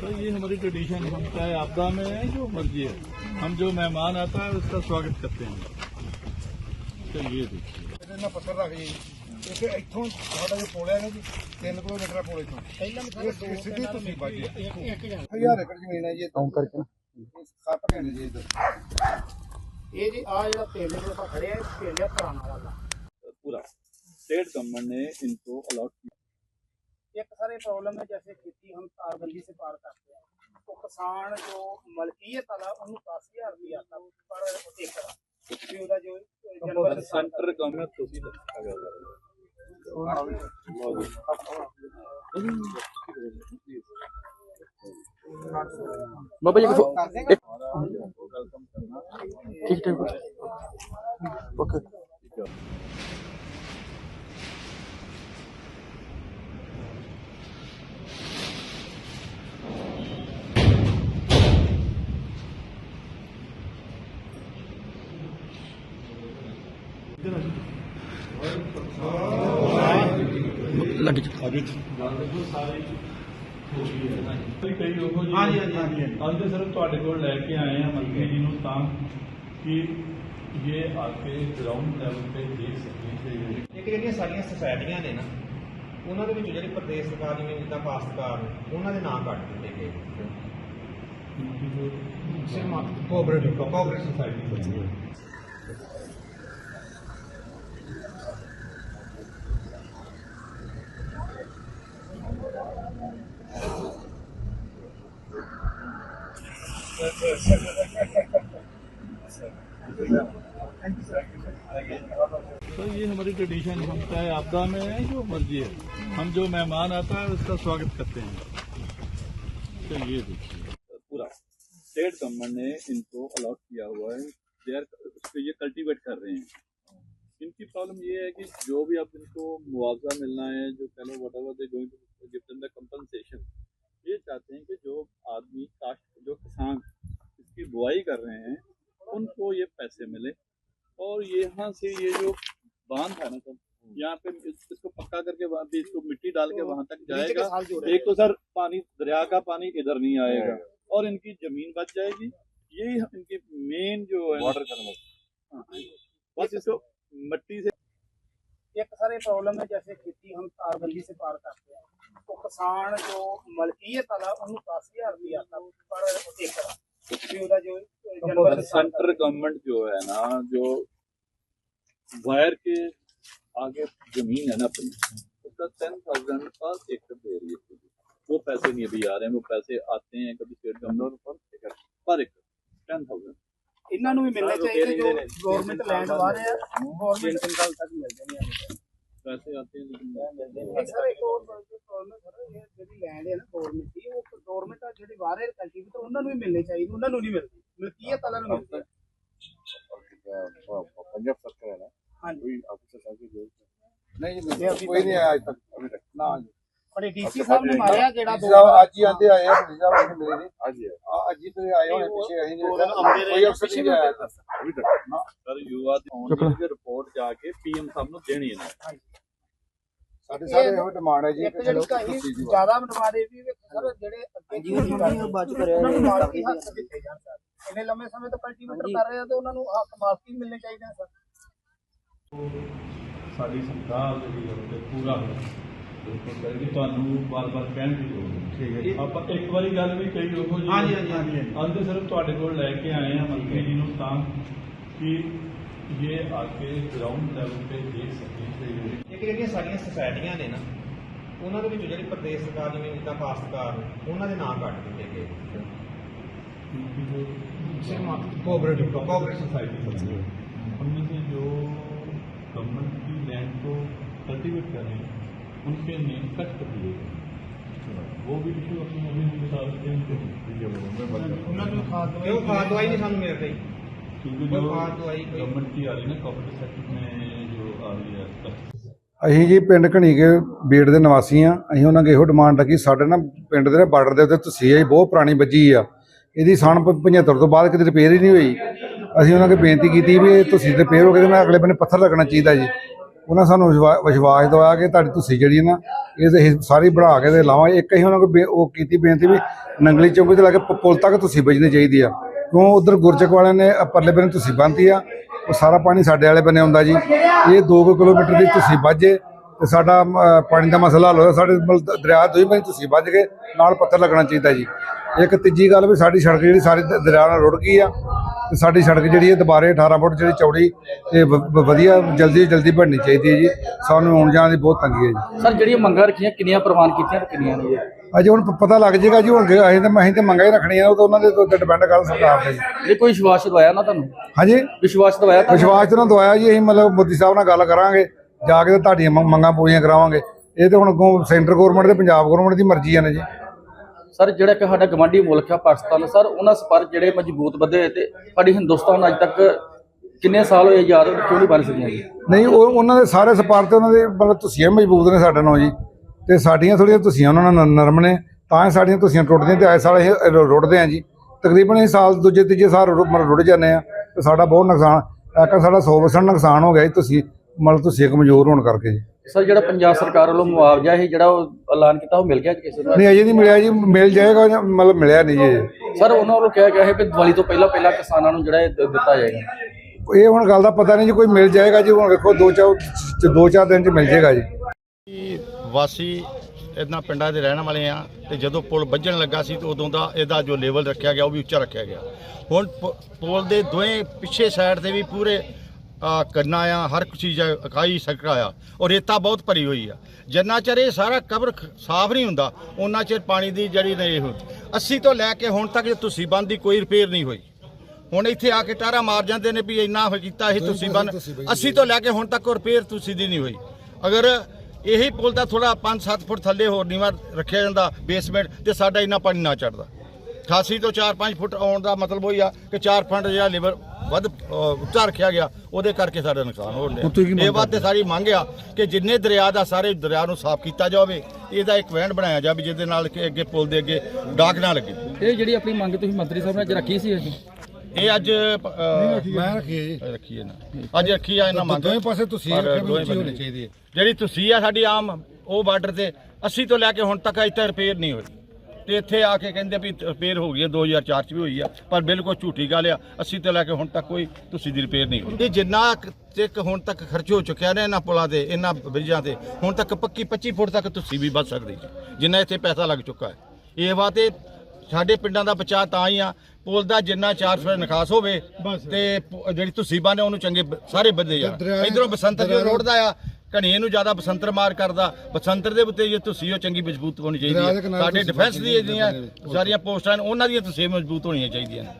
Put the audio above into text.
سر یہ ہماری ٹریڈیشن ہم چاہے آپدا میں ہے جو مرضی ہے ہم جو مہمان آتا ہے اس کا سواگت کرتے ہیں تو یہ دیکھیے پتھر رکھ جی ہزار ਇਹ ਜੀ ਆ ਜਿਹੜਾ ਪਿੰਡ ਦੇ ਆਪਾਂ ਖੜੇ ਆ ਇਹ ਪਿੰਡ ਆ ਪੁਰਾਣਾ ਵਾਲਾ पूरा स्टेट गवर्नमेंट ने इनको अलॉट किया एक सारे प्रॉब्लम है जैसे खेती हम तारबंदी से पार करते हैं तो किसान जो मलकियत वाला उन्हें दस हजार रुपया आता पर एकड़ ਵੀ ਉਹਦਾ ਜੋ ਜਾਨਵਰ ਦਾ सेंटर गवर्नमेंट ਤੁਸੀਂ ਦੱਸਿਆ ਗਿਆ ਬਾਬਾ ਜੀ ਇੱਕ ਫੋ- ਇੱਕ वेलकम ٹھیک اوکے لگ ਕਈ ਲੋਕੋ ਜੀ ਅੱਜ ਦੇ ਸਿਰਫ ਤੁਹਾਡੇ ਕੋਲ ਲੈ ਕੇ ਆਏ ਆ ਮਲਕੇ ਜੀ ਨੂੰ ਤਾਂ ਕਿ ਇਹ ਆ ਕੇ ਗਰਾਊਂਡ ਲੈਵਲ ਤੇ ਦੇਖ ਸਕੀਏ ਤੇ ਇੱਕ ਜਿਹੜੀਆਂ ਸਾਰੀਆਂ ਸੁਸਾਇਟੀਆਂ ਨੇ ਨਾ ਉਹਨਾਂ ਦੇ ਵਿੱਚ ਜਿਹੜੀ ਪ੍ਰਦੇਸ਼ ਸਰਕਾਰ ਜਿਵੇਂ ਜਿੱਦਾਂ ਕਾਸ਼ਤਕਾਰ ਨੇ, ਉਹਨਾਂ ਦੇ ਨਾਂ ਕੱਟ ਦਿੱਤੇ ਗਏ। ਕੋਆਪਰੇਟਿਵ ਕੋਆਪਰੇਟਿਵ تو یہ ہماری ٹریڈیشن ہم چاہے آپدا میں ہے جو مرضی ہے۔ ہم جو مہمان آتا ہے، اس کا سواگت کرتے ہیں۔ تو یہ دیکھیے۔ پورا اسٹیٹ گورنمنٹ نے ان کو الاٹ کیا ہوا ہے۔ اس پہ یہ کلٹیویٹ کر رہے ہیں۔ ان کی پرابلم یہ ہے کہ جو بھی اب ان کو معاوضہ ملنا ہے، جو کہہ whatever they going to give them the compensation یہ چاہتے ہیں کہ جو آدمی کاشت جو کسان اس کی بوائی کر رہے ہیں ان کو یہ پیسے ملے اور یہاں سے یہ جو باندھ ہے نا سر یہاں پہ اس کو پکا کر کے اس کو مٹی ڈال کے وہاں تک جائے گا۔ ایک تو سر پانی دریا کا پانی ادھر نہیں آئے گا اور ان کی زمین بچ جائے گی۔ یہی ان کی مین جو ہے ہاں، ہاں جی۔ بس اس کو مٹی سے ایک سر یہ پرابلم ہے جیسے کھیتی ہم تار بندی سے پار کرتے ہیں تو کسان جو ملکیت والا انہوں 10000 روپیہ پر ایکڑ سینٹر گورنمنٹ جو ہے نا جو وائر کے آگے زمین ہے نا اپنی اس کا ٹین تھاؤزینڈ کا ایکڑ دے رہی ہے۔ وہ پیسے نہیں ابھی آ رہے ہیں وہ پیسے آتے ہیں کبھی اسٹیٹ گورنمنٹ پر ایکڑ پر ایکڑ ٹین تھاؤزینڈ انہوں نے بھی ملنا چاہیے جو گورنمنٹ لینڈ آ رہے ہیں گورنمنٹ تک مل جائیں पैसे आते हैं लेकिन ਇਹ ਸਰ ਇੱਕ ਹੋਰ ਪ੍ਰੋਬਲਮ ਹੈ ਸਰ ਇਹ ਜਿਹੜੀ ਲੈਂਡ ਹੈ ਨਾ ਗਵਰਨਮੈਂਟ ਦੀ ਉਹ ਗਵਰਨਮੈਂਟ ਆ ਜਿਹੜੀ ਬਾਹਰ ਕਲਟੀਵੇਟਰ ਉਹਨਾਂ ਨੂੰ ਵੀ ਮਿਲਣੇ ਚਾਹੀਦੇ ਉਹਨਾਂ ਨੂੰ ਨਹੀਂ ਮਿਲਦੀ ਮਲਕੀਅਤ ਵਾਲਿਆਂ ਨੂੰ ਮਿਲਦੀ ਹੈ। पंजाब सरकार है ना ਹਾਂਜੀ कोई ऑफिसर साहब की जरूरत नहीं जी कोई नहीं आया आज तक अभी तक ना जी ਬੜੇ ਡੀਸੀ ਸਾਹਿਬ ਨੇ ਮਾਰਿਆ ਜਿਹੜਾ ਦੋ ਸਾਹਿਬ ਅੱਜ ਹੀ ਆਂਦੇ ਆਏ ਆ ਪੁਲਿਸ ਸਾਹਿਬ ਨੇ ਮੇਰੇ ਹਾਂਜੀ। ਅੱਜ ਹੀ ਤੇ ਆਏ ਹੋਣੇ ਪਿੱਛੇ ਅਸੀਂ ਕੋਈ ਅਫਸਰ ਨਹੀਂ ਆਇਆ। ਅਭੀ ਤੱਕ ਸਰ ਯੂਆ ਦੀ ਆਉਣ ਦੀ ਰਿਪੋਰਟ ਜਾ ਕੇ ਪੀਐਮ ਸਾਹਿਬ ਨੂੰ ਦੇਣੀ ਹੈ। ਸਾਡੇ ਸਾਰੇ ਇਹੋ ਡਿਮਾਂਡ ਹੈ ਜੀ ਕਿ ਚਲੋ। ਜ਼ਿਆਦਾ ਬਣਵਾਦੇ ਵੀ ਸਰ ਜਿਹੜੇ ਅੱਗੇ ਬਚ ਕਰਿਆ ਇਹਨੇ ਲੰਮੇ ਸਮੇਂ ਤੋਂ ਕਲਟੀਵੇਟਰ ਕਰ ਰਹੇ ਆ ਤੇ ਉਹਨਾਂ ਨੂੰ ਹੱਕ ਮਾਫੀ ਮਿਲਣੇ ਚਾਹੀਦੇ ਸਰ। ਸਾਡੀ ਸੰਤਾਂ ਜਿਹੜੀ ਹੈ ਪੂਰਾ ਹੋਇਆ। ਬਿਲਕੁਲ ਕਰੇਗੀ ਤੁਹਾਨੂੰ ਬਾਰ-ਬਾਰ ਕਹਿਣ ਦੀ ਲੋੜ ਨਹੀਂ ਠੀਕ ਹੈ ਜੀ ਆਪਾਂ ਇੱਕ ਵਾਰੀ ਗੱਲ ਵੀ ਕਹੀ ਉਹੋ ਜੀ ਹਾਂਜੀ ਹਾਂਜੀ ਅੱਜ ਤੇ ਸਿਰਫ ਤੁਹਾਡੇ ਕੋਲ ਲੈ ਕੇ ਆਏ ਆ ਮੰਤਰੀ ਜੀ ਨੂੰ ਤਾਂ ਕਿ ਇਹ ਆ ਕੇ ਗਰਾਊਂਡ ਲੈਵਲ ਤੇ ਦੇਖ ਸਕੀਏ ਤੇ ਇੱਕ ਜਿਹੜੀਆਂ ਸਾਰੀਆਂ ਸੁਸਾਇਟੀਆਂ ਨੇ ਨਾ ਉਹਨਾਂ ਦੇ ਵਿੱਚ ਜਿਹੜੀ ਪ੍ਰਦੇਸ਼ ਸਰਕਾਰ ਜਿਵੇਂ ਜਿੱਦਾਂ ਕਾਸ਼ਤਕਾਰ ਨੇ, ਉਹਨਾਂ ਦੇ ਨਾਂ ਕੱਟ ਦਿੱਤੇ ਗਏ उनकी जो कोऑपरेटिव कोऑपरेटिव सोसाइटी बनी है उनमें से जो गवर्नमेंट की लैंड को कल्टीवेट कर रहे हैं उनके नेम कट कर दिए गए वो भी इशू अपनी अभी हम बता सकते हैं ਉਹਨਾਂ ਨੂੰ ਖਾਦ ਕਿਉਂ ਖਾਦ ਦਵਾਈ ਨਹੀਂ ਸਾਨੂੰ ਮਿਲ ਰਹੀ क्योंकि कोई जो खाद दवाई कोई- गवर्नमेंट की आ रही है ना कॉपरेटिव सेक्टर में जो आ रही है ਅਸੀਂ ਜੀ ਪਿੰਡ ਘਣੀਕੇ ਬੀੜ ਦੇ ਨਿਵਾਸੀ ਆ ਅਸੀਂ ਉਹਨਾਂ ਅੱਗੇ ਇਹੋ ਡਿਮਾਂਡ ਰੱਖੀ ਸਾਡੇ ਨਾ ਪਿੰਡ ਦੇ ਬਾਰਡਰ ਦੇ ਉੱਤੇ ਤਸੀਹੇ ਬਹੁਤ ਪੁਰਾਣੀ ਵੱਜੀ ਆ ਇਹਦੀ ਸਨ 75 ਤੋਂ ਬਾਅਦ ਕਿਤੇ ਰਿਪੇਅਰ ਹੀ ਨਹੀਂ ਹੋਈ ਅਸੀਂ ਉਹਨਾਂ ਕੋਲ ਬੇਨਤੀ ਕੀਤੀ ਵੀ ਇਹ ਤੁਸੀਂ ਤੇ ਪੇਰ ਹੋ ਕੇ ਤੇ ਮੈਂ ਅਗਲੇ ਬੰਨੇ ਪੱਥਰ ਲੱਗਣਾ ਚਾਹੀਦਾ ਜੀ ਉਹਨਾਂ ਸਾਨੂੰ ਵਿਸ਼ਵਾ- ਵਿਸ਼ਵਾਸ ਦਵਾਇਆ ਕਿ ਤੁਹਾਡੀ ਤੁਸੀਂ ਜਿਹੜੀ ਨਾ, ਇਹ ਸਾਰੀ ਬਣਾ ਕੇ ਤੇ ਲਾਵਾਂ ਇੱਕ ਅਸੀਂ ਉਹਨਾਂ ਕੋਲ ਬੇ- ਉਹ ਕੀਤੀ ਬੇਨਤੀ ਵੀ ਨੰਗਲੀ ਚੌਂਕੀ 'ਤੇ ਲਾ ਕੇ ਪੁਲ ਤੱਕ ਤੁਸੀਂ ਵੱਜਣੀ ਚਾਹੀਦੀ ਆ। ਕਿਉਂ ਉਧਰ ਗੁਰਚਕ ਵਾਲਿਆਂ ਨੇ ਪਰਲੇ ਬੰਨੇ ਤੁਸੀਂ ਬੰਨ੍ਹਤੀ ਆ, ਉਹ ਸਾਰਾ ਪਾਣੀ ਸਾਡੇ ਵਾਲੇ ਬੰਨੇ ਆਉਂਦਾ ਜੀ। ਇਹ 2 ਕਿਲੋਮੀਟਰ ਦੀ ਤੁਸੀਂ ਵੱਜੇ ਤੇ ਸਾਡਾ ਪਾਣੀ ਦਾ ਮਸਲਾ ਹੱਲ ਹੋਇਆ। ਸਾਡੇ ਮਤਲਬ ਦਰਿਆ ਦੋਈ ਬੰਨੇ ਤੁਸੀਂ ਵੱਜ ਕੇ ਨਾਲ ਪੱਥਰ ਲੱਗਣਾ ਚਾਹੀਦਾ ਜੀ। ਇੱਕ ਤੀਜੀ ਗੱਲ ਵੀ ਸਾਡੀ ਸੜਕ ਜਿਹੜੀ ਸਾਰੀ ਦਰਿਆ ਨਾਲ ਰੁੜ ਗਈ ਆ। ਤੇ ਸਾਡੀ ਸੜਕ ਜਿਹੜੀ ਹੈ ਦੁਬਾਰੇ 18 ਫੁੱਟ ਜਿਹੜੀ ਚੌੜੀ ਤੇ ਵਧੀਆ ਜਲਦੀ ਜਲਦੀ ਬਣਨੀ ਚਾਹੀਦੀ ਹੈ ਜੀ। ਸਾਨੂੰ ਆਉਣ ਜਾਣ ਦੀ ਬਹੁਤ ਤੰਗੀ ਹੈ ਜੀ। ਸਰ ਜਿਹੜੀਆਂ ਮੰਗਾਂ ਰੱਖੀਆਂ ਕਿੰਨੀਆਂ ਪ੍ਰਵਾਨ ਕੀਤੀਆਂ ਤੇ ਕਿੰਨੀਆਂ ਨਹੀਂ ਅਜੇ ਹੁਣ ਪਤਾ ਲੱਗ ਜਾਏਗਾ ਜੀ ਹੁਣ ਅੱਗੇ ਅਸੀਂ ਤਾਂ ਅਸੀਂ ਤਾਂ ਮੰਗਾਂ ਹੀ ਰੱਖਣੀਆਂ ਉਹ ਤਾਂ ਉਹਨਾਂ ਦੇ ਉੱਤੇ ਡਿਪੈਂਡ ਕਰ ਸਰਕਾਰ ਤੇ। ਜੀ ਇਹ ਕੋਈ ਵਿਸ਼ਵਾਸ ਦਵਾਇਆ ਨਾ ਤੁਹਾਨੂੰ? ਹਾਂਜੀ? ਵਿਸ਼ਵਾਸ ਦਵਾਇਆ ਵਿਸ਼ਵਾਸ ਤੇ ਦਵਾਇਆ ਜੀ ਅਸੀਂ ਮਤਲਬ ਮੋਦੀ ਸਾਹਿਬ ਨਾਲ ਗੱਲ ਕਰਾਂਗੇ ਜਾ ਕੇ ਤੁਹਾਡੀਆਂ ਮੰਗ- ਪੂਰੀਆਂ ਕਰਾਵਾਂਗੇ। ਇਹ ਤੇ ਹੁਣ ਅੱਗੋਂ ਸੈਂਟਰ ਗਵਰਨਮੈਂਟ ਤੇ ਪੰਜਾਬ ਗਵਰਨਮੈਂਟ ਦੀ ਮਰਜ਼ੀ ਹੈ ਨਾ ਜੀ। ਸਰ, ਜਿਹੜਾ ਕਿ ਸਾਡਾ ਗਵਾਂਢੀ ਮੁਲਕ ਆ, ਪਾਕਿਸਤਾਨ, ਸਰ, ਉਹਨਾਂ ਸਪਰ ਜਿਹੜੇ ਮਜ਼ਬੂਤ ਵਧੇ ਹੋਏ ਤੇ ਸਾਡੀ ਹਿੰਦੁਸਤਾਨ ਅੱਜ ਤੱਕ ਕਿੰਨੇ ਸਾਲ ਹੋਏ ਆਜ਼ਾਦ ਕਿਉਂ ਨਹੀਂ ਬਣ ਸਕੀਆਂ ਜੀ? ਨਹੀਂ, ਉਹ ਉਹਨਾਂ ਦੇ ਸਾਰੇ ਸਪਾਰ ਤੇ ਉਹਨਾਂ ਦੇ ਮਤਲਬ ਤੁਸੀਂ ਮਜ਼ਬੂਤ ਨੇ ਸਾਡੇ ਨਾਲ ਜੀ। ਤੇ ਸਾਡੀਆਂ ਥੋੜ੍ਹੀਆਂ ਤੁਸੀਂ ਉਹਨਾਂ ਨਾਲ ਨ- ਨਰਮ ਨੇ, ਤਾਂ ਹੀ ਸਾਡੀਆਂ ਤੁਸੀਂ ਟੁੱਟਦੀਆਂ ਤੇ ਇਸ ਸਾਲ ਇਹ ਰੁ- ਰੁੜਦੇ ਆ ਜੀ। ਤਕਰੀਬਨ ਇਹ ਸਾਲ ਦੂਜੇ ਤੀਜੇ ਸਾਲ ਰੁੜ ਮਤਲਬ ਰੁੜ ਜਾਂਦੇ ਆ ਤੇ ਸਾਡਾ ਬਹੁਤ ਨੁਕਸਾਨ ਐਕਾ ਸਾਡਾ 100% ਨੁਕਸਾਨ ਹੋ ਗਿਆ ਜੀ ਤੁਸੀਂ ਮਤਲਬ ਤੁਸੀਂ ਕਮਜ਼ੋਰ ਹੋਣ ਕਰਕੇ ਜੀ। ਸਰ ਜਿਹੜਾ ਪੰਜਾਬ ਸਰਕਾਰ ਵੱਲੋਂ ਮੁਆਵਜ਼ਾ ਇਹ ਜਿਹੜਾ ਉਹ ਐਲਾਨ ਕੀਤਾ ਉਹ ਮਿਲ ਗਿਆ ਕਿਸੇ ਨੂੰ? ਨਹੀਂ ਅਜੇ ਨਹੀਂ ਮਿਲਿਆ ਜੀ। ਮਿਲ ਜਾਏਗਾ ਜਾਂ ਮਤਲਬ ਮਿਲਿਆ ਨਹੀਂ ਜੀ। ਸਰ ਉਹਨਾਂ ਵੱਲੋਂ ਕਿਹਾ ਗਿਆ ਹੈ ਕਿ ਦੀਵਾਲੀ ਤੋਂ ਪਹਿਲਾਂ ਪਹਿਲਾਂ ਕਿਸਾਨਾਂ ਨੂੰ ਜਿਹੜਾ ਇਹ ਦ- ਦਿੱਤਾ ਜਾਏਗਾ। ਇਹ ਹੁਣ ਗੱਲ ਦਾ ਪਤਾ ਨਹੀਂ ਜੀ ਕੋਈ ਮਿਲ ਜਾਏਗਾ ਜੀ। ਹੁਣ ਵੇਖੋ ਦੋ ਚਾਰ ਦੋ ਚਾਰ ਦਿਨ ਚ ਮਿਲ ਜਾਏਗਾ ਜੀ। ਅਸੀਂ ਵਾਸੀ ਇਹਨਾਂ ਪਿੰਡਾਂ ਦੇ ਰਹਿਣ ਵਾਲੇ ਆ ਤੇ ਜਦੋਂ ਪੁਲ ਵੱਜਣ ਲੱਗਾ ਸੀ ਤੇ ਉਦੋਂ ਦਾ ਇਹਦਾ ਜੋ ਲੈਵਲ ਰੱਖਿਆ ਗਿਆ ਉਹ ਵੀ ਉੱਚਾ ਰੱਖਿਆ ਗਿਆ। ਹੁਣ ਪ- ਪੁਲ ਦੇ ਦੋਵੇਂ ਪਿੱਛੇ ਸਾਈਡ ਤੇ ਵੀ ਪੂਰੇ ਕਰਨਾ ਆ ਹਰ ਇੱਕ ਚੀਜ਼ ਆ, ਇਕਾਈ ਸਕੜਾ ਆ। ਔਰ ਰੇਤਾ ਬਹੁਤ ਭਰੀ ਹੋਈ ਆ। ਜਿੰਨਾ ਚਿਰ ਇਹ ਸਾਰਾ ਕਬਰ ਸਾਫ਼ ਨਹੀਂ ਹੁੰਦਾ ਉਹਨਾਂ ਚਿਰ ਪਾਣੀ ਦੀ ਜਿਹੜੀ ਨੇ ਇਹ 80 ਤੋਂ ਲੈ ਕੇ ਹੁਣ ਤੱਕ ਤੁਸੀਂ ਬੰਦ ਦੀ ਕੋਈ ਰਿਪੇਅਰ ਨਹੀਂ ਹੋਈ। ਹੁਣ ਇੱਥੇ ਆ ਕੇ ਟਾਰਾ ਮਾਰ ਜਾਂਦੇ ਨੇ ਵੀ ਇੰਨਾ ਹੋ ਕੀਤਾ ਇਹ ਤੁਸੀਂ ਬਨ 80 ਤੋਂ ਲੈ ਕੇ ਹੁਣ ਤੱਕ ਰਿਪੇਅਰ ਤੁਸੀਂ ਦੀ ਨਹੀਂ ਹੋਈ। ਅਗਰ ਇਹੀ ਪੁਲ ਦਾ ਥੋੜਾ 5-7 ਫੁੱਟ ਥੱਲੇ ਹੋਰ ਨੀਵਾਂ ਰੱਖਿਆ ਜਾਂਦਾ ਬੇਸਮੈਂਟ ਤੇ ਸਾਡਾ ਇੰਨਾ ਪਾਣੀ ਨਾ ਚੜਦਾ 88 ਤੋਂ 4-5 ਫੁੱਟ ਆਉਣ ਦਾ ਮਤਲਬ ਉਹੀ ਆ ਕਿ 4 ਫੁੱਟ ਜਿਹੜਾ ਲੈਵਲ ਵੱਧ ਉੱਚਾ ਰੱਖਿਆ ਗਿਆ ਉਹਦੇ ਕਰਕੇ ਸਾਡਾ ਨੁਕਸਾਨ ਹੋ ਰਿਹਾ ਇਹ ਬਾਤ ਤੇ ਸਾਰੀ ਮੰਗ ਆ ਕਿ ਜਿੰਨੇ ਦਰਿਆ ਦਾ ਸਾਰੇ ਦਰਿਆ ਨੂੰ ਸਾਫ਼ ਕੀਤਾ ਜਾਵੇ ਇਹਦਾ ਇੱਕ ਵੈਂਡ ਬਣਾਇਆ ਜਾਵੇ ਜਿਹਦੇ ਨਾਲ ਕਿ ਅੱਗੇ ਪੁਲ ਦੇ ਅੱਗੇ ਡਾਕ ਨਾ ਲੱਗੇ। ਇਹ ਜਿਹੜੀ ਆਪਣੀ ਮੰਗ ਤੁਸੀਂ ਮੰਤਰੀ ਸਾਹਿਬ ਨੇ ਅੱਜ ਰੱਖੀ ਸੀ ਅਸੀਂ ਇਹ ਅੱਜ ਮੈਂ ਰੱਖੀ ਜੀ। ਰੱਖੀ ਹੈ ਨਾ। ਅੱਜ ਰੱਖੀ ਆ ਇਹਨਾਂ ਮੰਗ। ਦੋਵੇਂ ਪਾਸੇ ਤੁਸੀਂ ਰੱਖੇ ਹੋਣੀ। ਚਾਹੀਦੀ ਹੈ। ਜਿਹੜੀ ਤੁਸੀਂ ਆ ਸਾਡੀ ਆਮ ਉਹ ਬਾਰਡਰ ਤੇ 80 ਤੋਂ ਲੈ ਕੇ ਹੁਣ ਤੱਕ ਇੱਥੇ ਰਿਪੇਅਰ ਨਹੀਂ ਹੋਈ। ਤੇ ਇੱਥੇ ਆ ਕੇ ਕਹਿੰਦੇ ਵੀ ਰਿਪੇਅਰ ਹੋ ਗਈ ਹੈ 2004 ਚ ਵੀ ਹੋਈ ਆ ਪਰ ਬਿਲਕੁਲ ਝੂਠੀ ਗੱਲ ਆ 80 ਤੋਂ ਲੈ ਕੇ ਹੁਣ ਤੱਕ ਕੋਈ ਤੁਸੀਂ ਦੀ ਰਿਪੇਅਰ ਨਹੀਂ ਹੋਈ। ਇਹ ਜਿੰਨਾ ਤੱਕ ਹੁਣ ਤੱਕ ਖਰਚ ਹੋ ਚੁੱਕਿਆ ਨੇ ਇਹਨਾਂ ਪੁਲਾਂ ਤੇ ਇਹਨਾਂ ਬ੍ਰਿਜਾਂ ਤੇ ਹੁਣ ਤੱਕ ਪੱਕੀ 25 ਫੁੱਟ ਤੱਕ ਤੁਸੀਂ ਵੀ ਵੱਧ ਸਕਦੀ ਜਿੰਨਾ ਇੱਥੇ ਪੈਸਾ ਲੱਗ ਚੁੱਕਾ ਹੈ। ਇਹ ਵਾਤੇ ਸਾਡੇ ਪਿੰਡਾਂ ਦਾ ਬਚਾਅ ਤਾਂ ਹੀ ਆ ਪੁਲ ਦਾ ਜਿੰਨਾ 4 ਫੁੱਟ ਨਿਕਾਸ ਹੋਵੇ ਤੇ ਜਿਹੜੀ ਤੁਸੀਂ ਬਾਨੇ ਉਹਨੂੰ ਚੰਗੇ ਸਾਰੇ ਬੰਦੇ ਆ। ਇਧਰੋਂ ਦਰਿਆ ਨੂੰ- ਰੋੜਦਾ ਆ ਘਣੀਏ ਨੂੰ ਜ਼ਿਆਦਾ ਬਸੰਤਰ ਮਾਰ ਕਰਦਾ। ਬਸੰਤਰ ਦੇ ਉੱਤੇ ਜੇ ਤੁਸੀਂ ਉਹ ਚੰਗੀ ਮਜ਼ਬੂਤ ਹੋਣੀ ਚਾਹੀਦੀ ਦੇ ਹੈ ਸਾਡੇ ਡਿਫੈਂਸ ਜਿਹੜੇ ਜਿਹੜੀਆਂ ਸਾਰੀਆਂ ਪੋਸਟਾਂ ਨੇ ਉਹਨਾਂ ਦੀਆਂ ਤੁਸੀਂ ਮਜ਼ਬੂਤ ਹੋਣੀਆਂ ਚਾਹੀਦੀਆਂ ਨੇ।